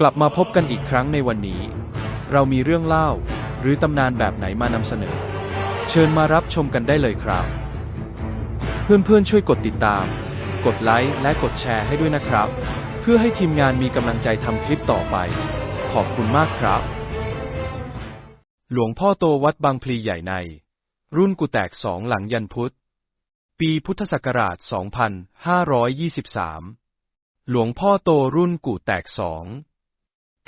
กลับมาพบกันอีกครั้งในวันนี้ เรามีเรื่องเล่า หรือตำนานแบบไหนมานำเสนอ เชิญมารับชมกันได้เลยครับ เพื่อนๆช่วยกดติดตาม กดไลค์และกดแชร์ให้ด้วยนะครับ เพื่อให้ทีมงานมีกำลังใจทำคลิปต่อไป ขอบคุณมากครับ หลวงพ่อโตวัดบางพลีใหญ่ใน รุ่นกุแตกสองหลังยันพุทธ ปีพุทธศักราช 2523 หลวงพ่อโตรุ่นกูแตกสอง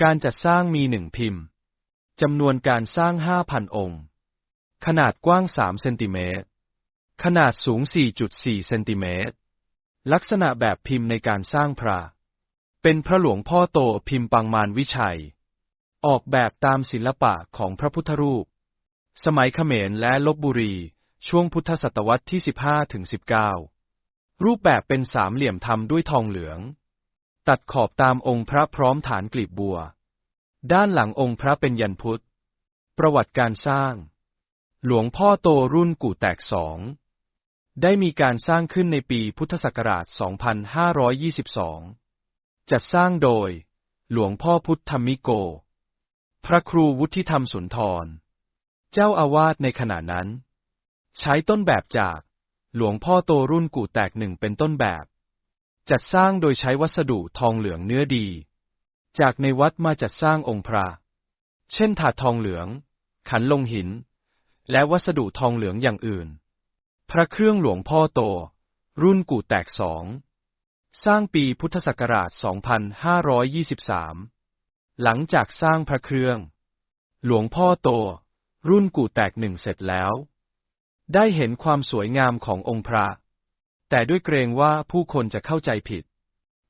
การจัดสร้างมีหนึ่งพิมพ์ จำนวนการสร้าง 5,000 องค์ ขนาดกว้าง 3 เซนติเมตร ขนาดสูง 4.4 เซนติเมตร ลักษณะแบบพิมพ์ในการสร้างพระ เป็นพระหลวงพ่อโตพิมพ์ปังมารวิชัย ออกแบบตามศิลปะของพระพุทธรูป สมัยเขมรและลบบุรี ช่วงพุทธศตวรรษที่ 15ถึง19 รูปแบบเป็นสามเหลี่ยมทำด้วยทองเหลือง ตัดขอบตามองค์พระพร้อมฐานกลีบบัว ด้านหลังองค์พระเป็นยันพุทธ ประวัติการสร้าง หลวงพ่อโตรุ่นกู่แตกสองได้มีการสร้างขึ้นในปีพุทธศักราช 2522 จัดสร้างโดย หลวงพ่อพุทธมิโก พระครูวุฒิธรรมสุนทร เจ้าอาวาสในขณะนั้น ใช้ต้นแบบจาก หลวงพ่อโตรุ่นกู่แตกหนึ่งเป็นต้นแบบ จัดสร้างโดยใช้วัสดุทองเหลืองเนื้อดี จากในวัดมาจัดสร้างองค์พระ เช่นถาดทองเหลือง ขันลงหิน และวัสดุทองเหลืองอย่างอื่น พระเครื่องหลวงพ่อโต รุ่นกู่แตกสอง สร้างปีพุทธศักราช 2523 หลังจากสร้างพระเครื่อง หลวงพ่อโต รุ่นกู่แตกหนึ่งเสร็จแล้ว ได้เห็นความสวยงามขององค์พระ แต่ด้วยเกรงว่าผู้คนจะเข้าใจผิด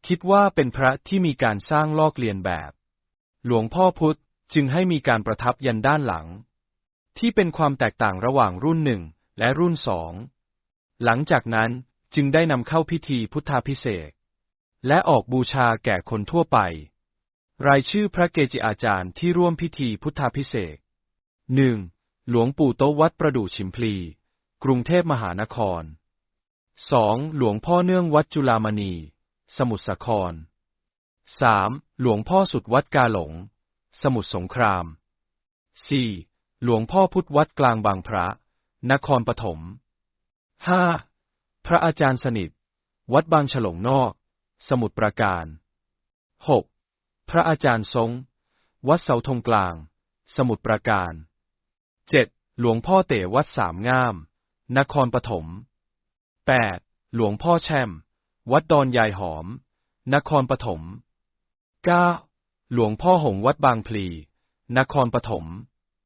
คิดว่าเป็นพระที่มีการสร้างลอกเลียนแบบ หลวงพ่อพุธจึงให้มีการประทับยันด้านหลัง ที่เป็นความแตกต่างระหว่างรุ่นหนึ่งและรุ่นสอง หลังจากนั้นจึงได้นำเข้าพิธีพุทธาพิเศษและออกบูชาแก่คนทั่วไป รายชื่อพระเกจิอาจารย์ที่ร่วมพิธีพุทธาพิเศษหนึ่งหลวงปู่โตวัดประดู่ชิมพลี กรุงเทพมหานคร 2. หลวงพ่อเนื่องวัดจุฬามณี สมุทรสาคร 3. หลวงพ่อสุดวัดกาหลง สมุทรสงคราม 4. หลวงพ่อพุทธวัดกลางบางพระ นครปฐม 5. พระอาจารย์สนิท วัดบางฉลงนอก สมุทรปราการ 6. พระอาจารย์ทรง วัดเสาธงกลาง สมุทรปราการ 7. หลวงพ่อเต๋วัดสามงาม นครปฐม 8. หลวงพ่อแช่ม วัดดอนยายหอม นครปฐม 9. หลวงพ่อหงวัดบางพลี นครปฐม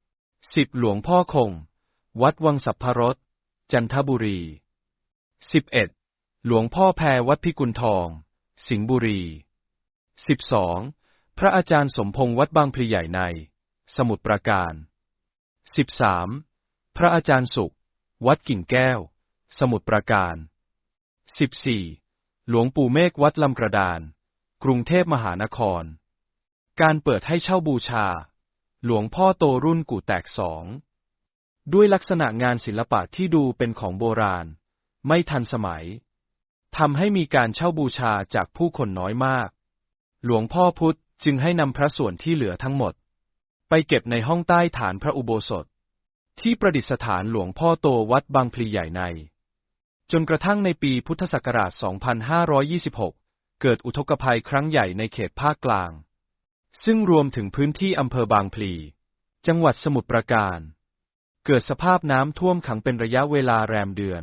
10. หลวงพ่อคง วัดวังสัพพรสจันทบุรี 11. หลวงพ่อแพรวัดพิกุลทอง สิงห์บุรี 12. พระอาจารย์สมพงษ์วัดบางพลีใหญ่ใน สมุทรปราการ 13. พระอาจารย์สุข วัดกิ่งแก้ว สมุทรปราการ 14. หลวงปู่เมฆวัดลำกระดาน กรุงเทพมหานคร การเปิดให้เช่าบูชา หลวงพ่อโตรุ่นกู่แตกสอง ด้วยลักษณะงานศิลปะที่ดูเป็นของโบราณ ไม่ทันสมัย ทำให้มีการเช่าบูชาจากผู้คนน้อยมาก หลวงพ่อพุธจึงให้นำพระส่วนที่เหลือทั้งหมด ไปเก็บในห้องใต้ฐานพระอุโบสถ ที่ประดิษฐานหลวงพ่อโตวัดบางพลีใหญ่ใน จนกระทั่งในปีพุทธศักราช 2526 เกิดอุทกภัยครั้งใหญ่ในเขตภาคกลาง ซึ่งรวมถึงพื้นที่อำเภอบางพลี จังหวัดสมุทรปราการ เกิดสภาพน้ำท่วมขังเป็นระยะเวลาแรมเดือน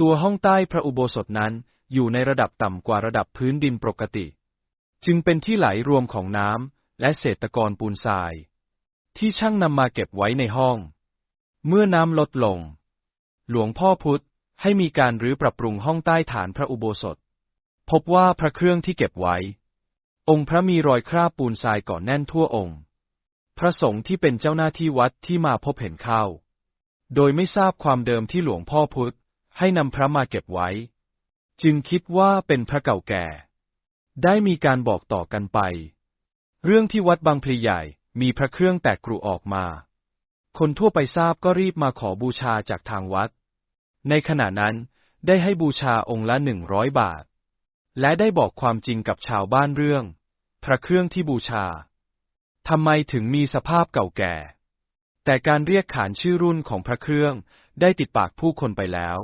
ตัวห้องใต้พระอุโบสถนั้นอยู่ในระดับต่ำกว่าระดับพื้นดินปกติ จึงเป็นที่ไหลรวมของน้ำและเศษตะกอนปูนทราย ที่ช่างนำมาเก็บไว้ในห้อง เมื่อน้ำลดลง หลวงพ่อพุธ ให้มีการรื้อปรับปรุงห้องใต้ฐานพระอุโบสถ พบว่าพระเครื่องที่เก็บไว้ องค์พระมีรอยคราบปูนทรายก่อนแน่นทั่วองค์ พระสงฆ์ที่เป็นเจ้าหน้าที่วัดที่มาพบเห็นเข้า โดยไม่ทราบความเดิมที่หลวงพ่อพุธให้นำพระมาเก็บไว้ จึงคิดว่าเป็นพระเก่าแก่ ได้มีการบอกต่อกันไป เรื่องที่วัดบางพลีใหญ่มีพระเครื่องแตกกรุออกมา คนทั่วไปทราบก็รีบมาขอบูชาจากทางวัด ในขณะนั้นได้ให้บูชาองค์ละหนึ่งร้อยบาท และได้บอกความจริงกับชาวบ้านเรื่อง พระเครื่องที่บูชาทำไมถึงมีสภาพเก่าแก่ แต่การเรียกขานชื่อรุ่นของพระเครื่องได้ติดปากผู้คนไปแล้ว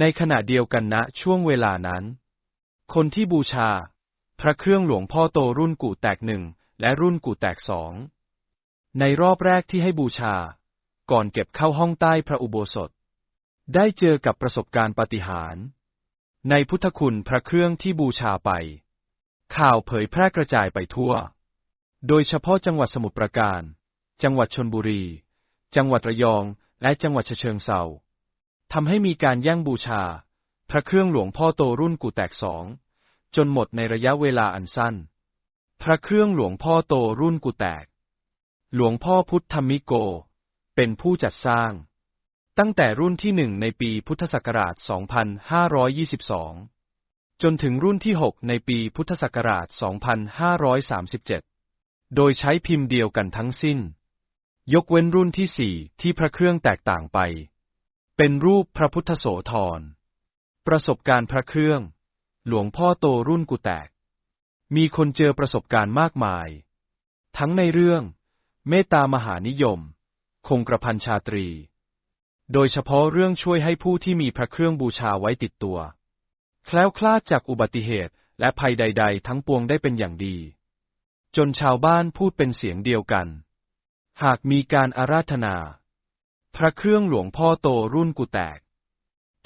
ในขณะเดียวกันณช่วงเวลานั้น คนที่บูชา พระเครื่องหลวงพ่อโตรุ่นกู่แตกหนึ่งและรุ่นกู่แตกสอง ในรอบแรกที่ให้บูชา ก่อนเก็บเข้าห้องใต้พระอุโบสถ ได้เจอกับประสบการณ์ปาฏิหาริย์ในพุทธคุณพระเครื่องที่บูชาไป ข่าวเผยแพร่กระจายไปทั่ว โดยเฉพาะจังหวัดสมุทรปราการ จังหวัดชนบุรี จังหวัดระยอง และจังหวัดเชิงเซาทำให้มีการแย่งบูชา พระเครื่องหลวงพ่อโตรุ่นกูแตกสอง จนหมดในระยะเวลาอันสั้น พระเครื่องหลวงพ่อโตรุ่นกูแตก หลวงพ่อพุทธมิโก เป็นผู้จัดสร้าง ตั้งแต่รุ่นที่หนึ่งในปีพุทธศักราช 2522 จนถึงรุ่นที่ 6 ในปีพุทธศักราช 2537 โดยใช้พิมพ์เดียวกันทั้งสิ้น ยกเว้นรุ่นที่สี่ที่พระเครื่องแตกต่างไป เป็นรูปพระพุทธโสธร ประสบการณ์พระเครื่อง หลวงพ่อโตรุ่นกุแตก มีคนเจอประสบการณ์มากมาย ทั้งในเรื่อง เมตตามหานิยม คงกระพันชาตรี โดยเฉพาะเรื่องช่วยให้ผู้ที่มีพระเครื่องบูชาไว้ติดตัว แคล้วคลาดจากอุบัติเหตุและภัยใด ๆ ทั้งปวงได้เป็นอย่างดี จนชาวบ้านพูดเป็นเสียงเดียวกัน หากมีการอาราธนา พระเครื่องหลวงพ่อโตรุ่นกุแตก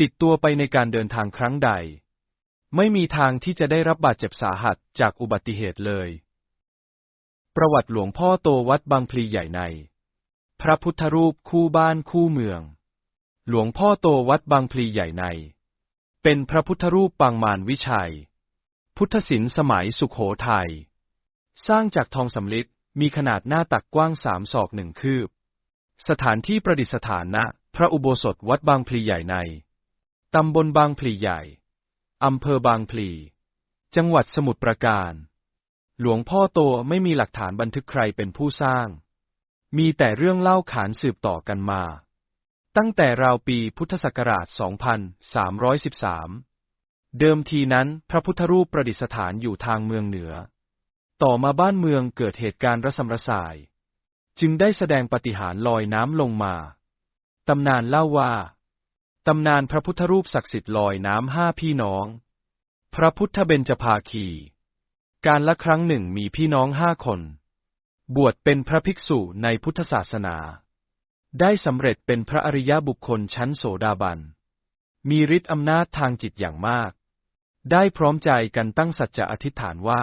ติดตัวไปในการเดินทางครั้งใด ไม่มีทางที่จะได้รับบาดเจ็บสาหัสจากอุบัติเหตุเลย ประวัติหลวงพ่อโตวัดบางพลีใหญ่ใน พระพุทธรูปคู่บ้านคู่เมือง หลวงพ่อโตวัดบางพลีใหญ่ใน เป็นพระพุทธรูปปางมารวิชัย พุทธศิลป์สมัยสุขโขทยัย สร้างจากทองสำลิดมีขนาดหน้าตักกว้างสามศอกหนึ่งคืบ สถานที่ประดิษฐานณพระอุโบสถวัดบางพลีใหญ่ใน ตำบลบางพลีใหญ่ อำเภอบางพลี จังหวัดสมุทรปราการ หลวงพ่อโตไม่มีหลักฐานบันทึกใครเป็นผู้สร้าง มีแต่เรื่องเล่าขานสืบต่อกันมา ตั้งแต่ราวปีพุทธศักราช 2313 เดิมทีนั้นพระพุทธรูปประดิษฐานอยู่ทางเมืองเหนือ ต่อมาบ้านเมืองเกิดเหตุการณ์ระสำระสาย จึงได้แสดงปฏิหารลอยน้ำลงมา ตำนานเล่าว่า ตำนานพระพุทธรูปศักดิ์สิทธิ์ลอยน้ำห้าพี่น้อง พระพุทธเบญจภาคี การละครั้งหนึ่งมีพี่น้องห้าคน บวชเป็นพระภิกษุในพุทธศาสนา ได้สำเร็จเป็นพระอริยบุคคลชั้นโสดาบัน มีฤทธิ์อำนาจทางจิตอย่างมาก ได้พร้อมใจกันตั้งสัจจะอธิษฐานว่า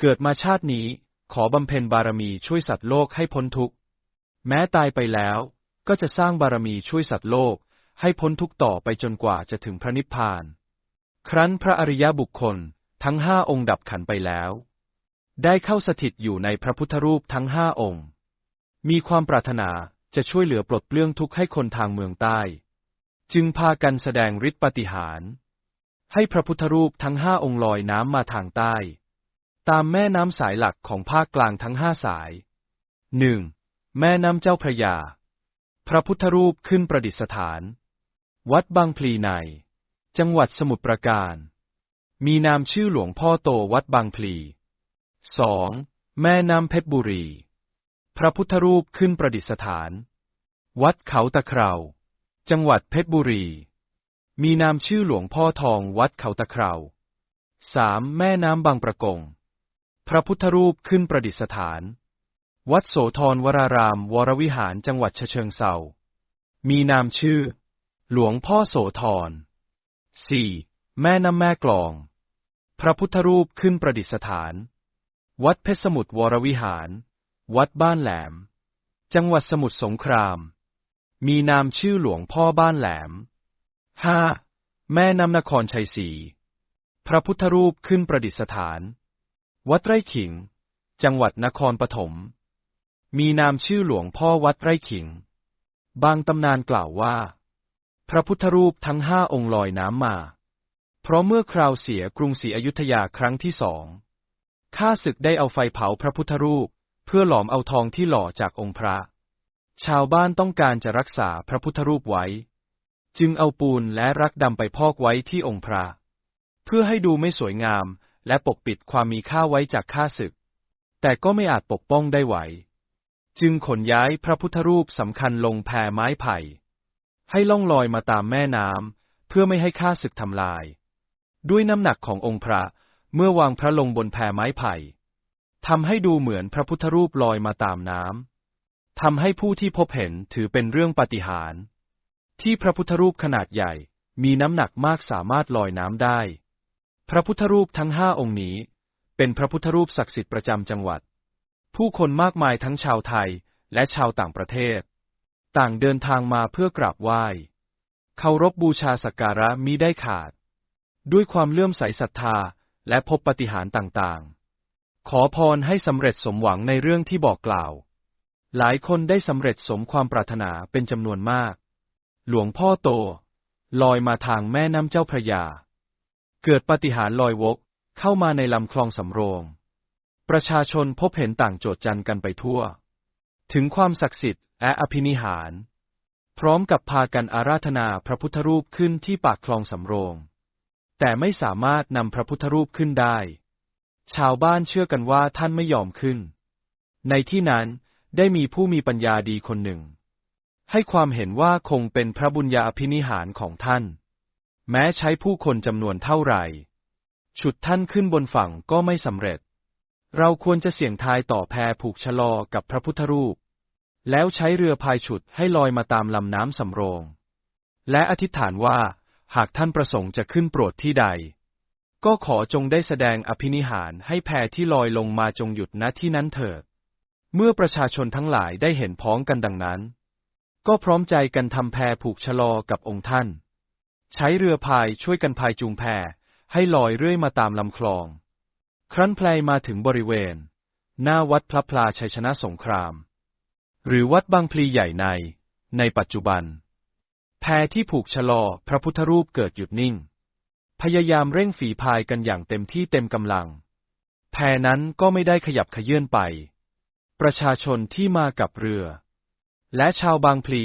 เกิดมาชาตินี้ขอบำเพ็ญบารมีช่วยสัตว์โลกให้พ้นทุกข์ แม้ตายไปแล้วก็จะสร้างบารมีช่วยสัตว์โลกให้พ้นทุกข์ต่อไปจนกว่าจะถึงพระนิพพาน ครั้นพระอริยบุคคลทั้งห้าองค์ดับขันไปแล้ว ได้เข้าสถิตอยู่ในพระพุทธรูปทั้งห้าองค์ มีความปรารถนา จะช่วยเหลือปลดเปลื้องทุกข์ให้คนทางเมืองใต้ จึงพากันแสดงฤทธิปฏิหาร ให้พระพุทธรูปทั้งห้าองค์ลอยน้ำมาทางใต้ ตามแม่น้ำสายหลักของภาคกลางทั้งห้าสายหนึ่งแม่น้ำเจ้าพระยา พระพุทธรูปขึ้นประดิษฐาน วัดบางพลีใน จังหวัดสมุทรปราการ มีนามชื่อหลวงพ่อโตวัดบางพลีสองแม่น้ำเพชรบุรี พระพุทธรูปขึ้นประดิษฐาน วัดเขาตะเครา จังหวัดเพชรบุรี มีนามชื่อหลวงพ่อทองวัดเขาตะเคราสามแม่น้ำบางประกง พระพุทธรูปขึ้นประดิษฐาน วัดโสธรวรารามวรวิหารจังหวัดเชิงเซามีนามชื่อ หลวงพ่อโสธรสี่แม่น้ำแม่กลอง พระพุทธรูปขึ้นประดิษฐาน วัดเพชรสมุทรวรวิหาร วัดบ้านแหลม จังหวัดสมุทรสงคราม มีนามชื่อหลวงพ่อบ้านแหลม ห้า แม่น้ำนครชัยศรี พระพุทธรูปขึ้นประดิษฐาน วัดไร่ขิง จังหวัดนครปฐม มีนามชื่อหลวงพ่อวัดไร่ขิง บางตำนานกล่าวว่า พระพุทธรูปทั้งห้าองค์ลอยน้ำมา เพราะเมื่อคราวเสียกรุงศรีอยุธยาครั้งที่สองข้าศึกได้เอาไฟเผาพระพุทธรูป เพื่อหลอมเอาทองที่หล่อจากองค์พระ ชาวบ้านต้องการจะรักษาพระพุทธรูปไว้ จึงเอาปูนและรักดำไปพอกไว้ที่องค์พระ เพื่อให้ดูไม่สวยงามและปกปิดความมีค่าไว้จากข้าศึก แต่ก็ไม่อาจปกป้องได้ไหว จึงขนย้ายพระพุทธรูปสำคัญลงแพไม้ไผ่ ให้ล่องลอยมาตามแม่น้ำเพื่อไม่ให้ข้าศึกทำลาย ด้วยน้ำหนักขององค์พระเมื่อวางพระลงบนแพไม้ไผ่ ทำให้ดูเหมือนพระพุทธรูปลอยมาตามน้ำทำให้ผู้ที่พบเห็นถือเป็นเรื่องปาฏิหาริย์ที่พระพุทธรูปขนาดใหญ่มีน้ำหนักมากสามารถลอยน้ำได้ พระพุทธรูปทั้งห้าองค์นี้ เป็นพระพุทธรูปศักดิ์สิทธิ์ประจำจังหวัด ผู้คนมากมายทั้งชาวไทยและชาวต่างประเทศ ต่างเดินทางมาเพื่อกราบไหว้เคารพบบูชาสักการะมิได้ขาด ด้วยความเลื่อมใสศรัทธาและพบปฏิหารย์ต่างๆ ขอพรให้สำเร็จสมหวังในเรื่องที่บอกกล่าว หลายคนได้สำเร็จสมความปรารถนาเป็นจำนวนมาก หลวงพ่อโต ลอยมาทางแม่น้ำเจ้าพระยา เกิดปฏิหารลอยวกเข้ามาในลำคลองสำโรง ประชาชนพบเห็นต่างโจทจันกันไปทั่ว ถึงความศักดิ์สิทธิ์และอภินิหาร พร้อมกับพากันอาราธนาพระพุทธรูปขึ้นที่ปากคลองสำโรง แต่ไม่สามารถนำพระพุทธรูปขึ้นได้ ชาวบ้านเชื่อกันว่าท่านไม่ยอมขึ้น ในที่นั้นได้มีผู้มีปัญญาดีคนหนึ่ง ให้ความเห็นว่าคงเป็นพระบุญญาอภินิหารของท่าน แม้ใช้ผู้คนจำนวนเท่าไหร่ ฉุดท่านขึ้นบนฝั่งก็ไม่สำเร็จ เราควรจะเสี่ยงทายต่อแพผูกชะลอกับพระพุทธรูป แล้วใช้เรือพายฉุดให้ลอยมาตามลำน้ำสำโรง และอธิษฐานว่าหากท่านประสงค์จะขึ้นโปรดที่ใด ก็ขอจงได้แสดงอภินิหารให้แพที่ลอยลงมาจงหยุดณที่นั้นเถิด เมื่อประชาชนทั้งหลายได้เห็นพ้องกันดังนั้น ก็พร้อมใจกันทำแพผูกชะลอกับองค์ท่าน ใช้เรือพายช่วยกันพายจูงแพให้ลอยเรื่อยมาตามลำคลอง ครั้นแพลมาถึงบริเวณ หน้าวัดพระพลาชัยชนะสงคราม หรือวัดบางพลีใหญ่ใน ในปัจจุบัน แพที่ผูกชะลอพระพุทธรูปเกิดหยุดนิ่ง พยายามเร่งฝีพายกันอย่างเต็มที่เต็มกำลัง แพนั้นก็ไม่ได้ขยับขยื่นไป ประชาชนที่มากับเรือ และชาวบางพลี